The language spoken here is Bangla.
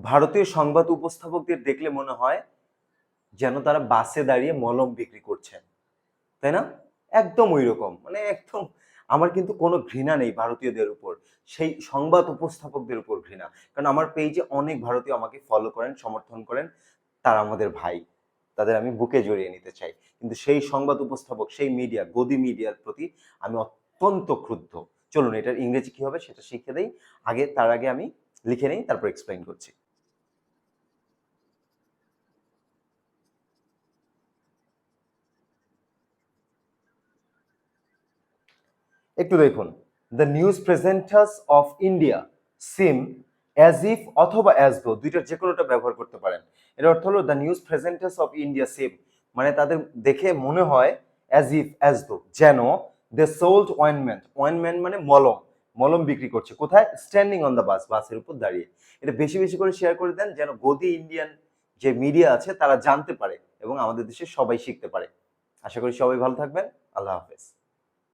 ভারতীয় সংবাদ উপস্থাপকদের দেখলে মনে হয় যেন তারা বাসে দাঁড়িয়ে মলম বিক্রি করছেন। তাই না? একদম ওই রকম মানে একদম, আমার কিন্তু কোনো ঘৃণা নেই ভারতীয়দের উপর। সেই সংবাদ উপস্থাপকদের উপর ঘৃণা। কারণ আমার পেজে অনেক ভারতীয় আমাকে ফলো করেন, সমর্থন করেন। তারা আমাদের ভাই। তাদের আমি বুকে জড়িয়ে নিতে চাই। কিন্তু সেই সংবাদ উপস্থাপক, সেই মিডিয়া গদি মিডিয়ার প্রতি আমি অত্যন্ত ক্রুদ্ধ। চলুন, এটার ইংরেজি কি হবে সেটা শিখে দেই। আগে, তার আগে আমি লিখে নেই, তারপর এক্সপ্লেন করছি। একটু দেখুন। The news presenters of India seem as if অথবা অ্যাজ দো দুইটার যে কোনোটা ব্যবহার করতে পারেন। এর অর্থ হলো the news presenters of India seem মানে তাদের দেখে মনে হয় অ্যাজ ইফ অ্যাজ দো যেন দে সোল্ড ওয়েনমেন্ট ওয়েনমেন্ট মানে মলম। মলম বিক্রি করছে। কোথায়? স্ট্যান্ডিং অন দ্য বাস বাসের উপর দাঁড়িয়ে। এটা বেশি বেশি করে শেয়ার করে দেন যেন গদি ইন্ডিয়ান যে মিডিয়া আছে, তারা জানতে পারে এবং আমাদের দেশে সবাই শিখতে পারে। আশা করি সবাই ভালো থাকবেন। আল্লাহ হাফেজ।